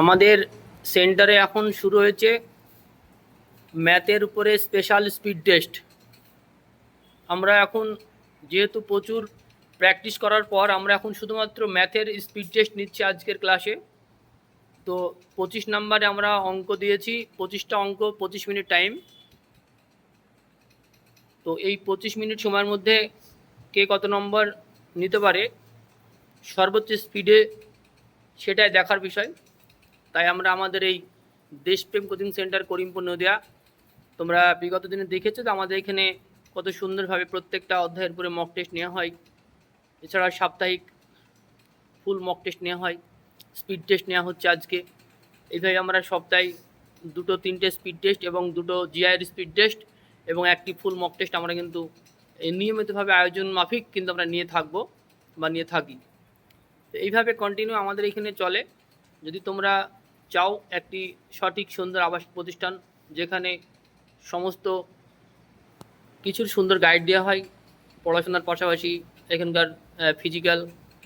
আমাদের সেন্টারে এখন শুরু হয়েছে ম্যাথের উপরে স্পেশাল স্পিড টেস্ট। আমরা এখন যেহেতু প্রচুর প্র্যাকটিস করার পর আমরা এখন শুধুমাত্র ম্যাথের স্পিড টেস্ট নিচ্ছি আজকের ক্লাসে। তো পঁচিশ নাম্বারে আমরা অঙ্ক দিয়েছি, পঁচিশটা অঙ্ক, পঁচিশ মিনিট টাইম। তো এই পঁচিশ মিনিট সময়ের মধ্যে কে কত নম্বর নিতে পারে, সর্বোচ্চ স্পিডে সেটাই দেখার বিষয়। তাই আমরা আমাদের এই দেশপ্রেম কোচিং সেন্টার করিমপুর নদিয়া। তোমরা বিগত দিনে দেখেছ তো আমাদের এখানে কত সুন্দরভাবে প্রত্যেকটা অধ্যায়ের উপরে মক টেস্ট নেওয়া হয়। এছাড়া সাপ্তাহিক ফুল মক টেস্ট নেওয়া হয়। স্পিড টেস্ট নেওয়া হচ্ছে আজকে। এইভাবে আমরা সপ্তাহে দুটো, তিনটে স্পিড টেস্ট এবং দুটো জিআইয়ের স্পিড টেস্ট এবং একটি ফুল মক টেস্ট আমরা কিন্তু নিয়মিতভাবে আয়োজন মাফিক কিন্তু আমরা নিয়ে থাকব বা নিয়ে থাকি। তো এইভাবে কন্টিনিউ আমাদের এখানে চলে। যদি তোমরা চাও একটি সঠিক সুন্দর আবাসিক প্রতিষ্ঠান যেখানে সমস্ত কিছুর সুন্দর গাইড দেওয়া হয়, পড়াশোনার পাশাপাশি এখানকার ফিজিক্যাল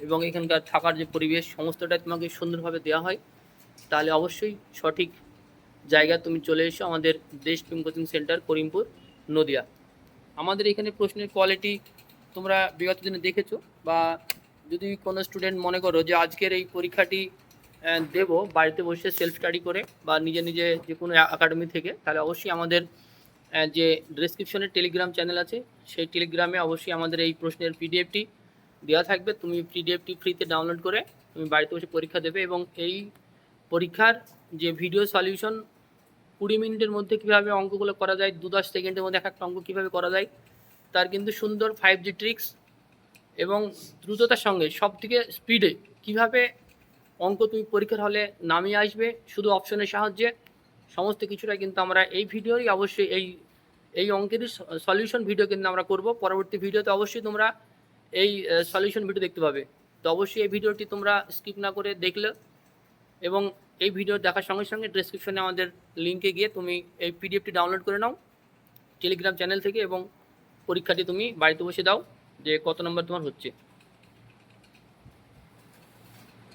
এবং এখানকার থাকার যে পরিবেশ সমস্তটাই তোমাকে সুন্দরভাবে দেওয়া হয়। তাহলে অবশ্যই সঠিক জায়গায় তুমি চলে এসো আমাদের দেশ প্রেম কোচিং সেন্টার করিমপুর, নদিয়া। আমাদের এখানে প্রশ্নের কোয়ালিটি তোমরা বিগত দিনে দেখেছ বা যদি কোনো স্টুডেন্ট মনে করো যে আজকের এই পরীক্ষাটি দেবো, বাড়িতে বসে সেলফ স্টাডি করে বা নিজে নিজে যে কোনো একাডেমি থেকে, তাহলে অবশ্যই আমাদের যে ডিসক্রিপশনে টেলিগ্রাম চ্যানেল আছে, সেই টেলিগ্রামে অবশ্যই আমাদের এই প্রশ্নের পিডিএফটি দেওয়া থাকবে। তুমি পিডিএফটি ফ্রিতে ডাউনলোড করে তুমি বাড়িতে বসে পরীক্ষা দেবে এবং এই পরীক্ষার যে ভিডিও সলিউশন কুড়ি মিনিটের মধ্যে কীভাবে অঙ্কগুলো করা যায়, দু দশ সেকেন্ডের মধ্যে এক একটা অঙ্ক কীভাবে করা যায়, তার কিন্তু সুন্দর ফাইভ জি ট্রিক্স এবং দ্রুততার সঙ্গে সব থেকে স্পিডে কীভাবে অঙ্ক তুমি পরীক্ষার হলে নামিয়ে আসবে, শুধু অপশনের সাহায্যে। সমস্ত কিছুটা কিন্তু আমরা এই ভিডিওই অবশ্যই এই এই অঙ্কেরই সলিউশন ভিডিও কিন্তু আমরা করব। পরবর্তী ভিডিওতে অবশ্যই তোমরা এই সলিউশন ভিডিও দেখতে পাবে। তো অবশ্যই এই ভিডিওটি তোমরা স্কিপ না করে দেখলে এবং এই ভিডিও দেখার সঙ্গে সঙ্গে ডেসক্রিপশনে আমাদের লিঙ্কে গিয়ে তুমি এই পিডিএফটি ডাউনলোড করে নাও টেলিগ্রাম চ্যানেল থেকে এবং পরীক্ষাটি তুমি বাড়িতে বসে দাও যে কত নম্বর তোমার হচ্ছে।